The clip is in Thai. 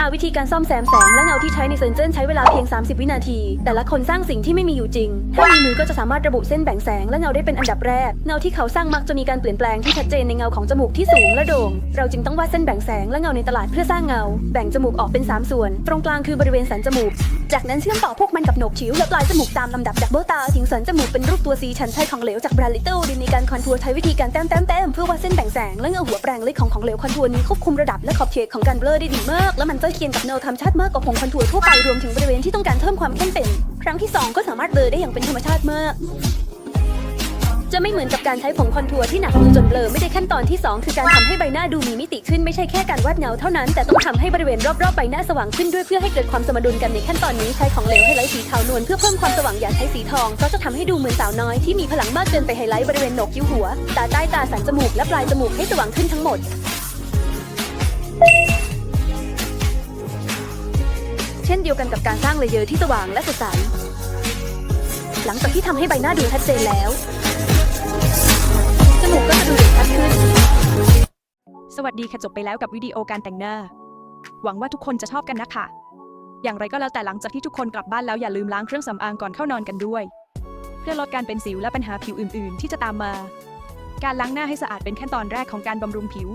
อาวิธีการซ่อมแซมแสงและเงาที่ใช้ในเซนเจอร์ใช้เวลาเพียง 30 วินาที แต่ละคนสร้างสิ่งที่ไม่มีอยู่จริง ถ้ามีมือก็จะสามารถระบุเส้นแบ่งแสงและเงาได้เป็นอันดับแรก เงาที่เขาสร้างมักจะมีการเปลี่ยนแปลงที่ชัดเจนในเงาของจมูกที่สูงและโด่ง เราจึงต้องวาดเส้นแบ่งแสงและเงาในตลาดเพื่อสร้างเงา แบ่งจมูกออกเป็น 3 ส่วน ตรงกลางคือบริเวณสันจมูก จากนั้นเชื่อมต่อพวกมันกับโหนกคิ้วและปลายจมูกตามลำดับจากเบ้าตาถึงสันจมูกเป็นรูปตัวซีชันใช้ของเหลวจากบราลิโตดินในการคอนทัวร์ใช้วิธีการแต้มแต้มแต้มเพื่อวาดเส้นแบ่งแสงและเงาหัวแปรงเล็กของของเหลวคอนทัวร์นี้ควบคุมระดับและขอบเขตของการเบลอได้ดีมากและมันใกล้เคียงกับเงาธรรมชาติมากกว่าผงคอนทัวร์ทั่วไปรวมถึงบริเวณที่ต้องการเพิ่มความเข้มเป็น ครั้งที่สองก็สามารถเบลอได้อย่างเป็นธรรมชาติมากจะไม่เหมือนกับการใช้ผงคอนทัวร์ที่หนักมือจนเบลอไม่ได้ขั้นตอนที่ 2 คือการทำให้ใบหน้าดูมีมิติขึ้นไม่ใช่แค่การวาดเงาเท่านั้น แต่ต้องทำให้บริเวณรอบๆใบหน้าสว่างขึ้นด้วยเพื่อให้เกิดความสมดุลกันในขั้นตอนนี้ใช้ของเหลวไฮไลท์สีขาวนวลเพื่อเพิ่มความสว่างอย่าใช้สีทองเพราะจะทำให้ดูเหมือนสาวน้อยที่มีพลังมากเกินไปไฮไลท์บริเวณโหนกคิ้วหัว ตาใต้ตาสันจมูกและปลายจมูกให้สว่างขึ้นทั้งหมด ช่นเดียวกันกับการสร้างเลเยอร์ที่สว่างและสดใส หลังจากที่ทำให้ใบหน้าดูชัดเจนแล้ว จมูกก็จะดูเด่นชัดขึ้น สวัสดีค่ะจบไปแล้วกับวิดีโอการแต่งหน้า หวังว่าทุกคนจะชอบกันนะคะ อย่างไรก็แล้วแต่หลังจากที่ทุกคนกลับบ้านแล้วอย่าลืมล้างเครื่องสำอางก่อนเข้านอนกันด้วย เพื่อลดการเป็นสิวและปัญหาผิวอื่น ๆ ที่จะตามมา การล้างหน้าให้สะอาดเป็นขั้นตอนแรกของการบำรุงผิว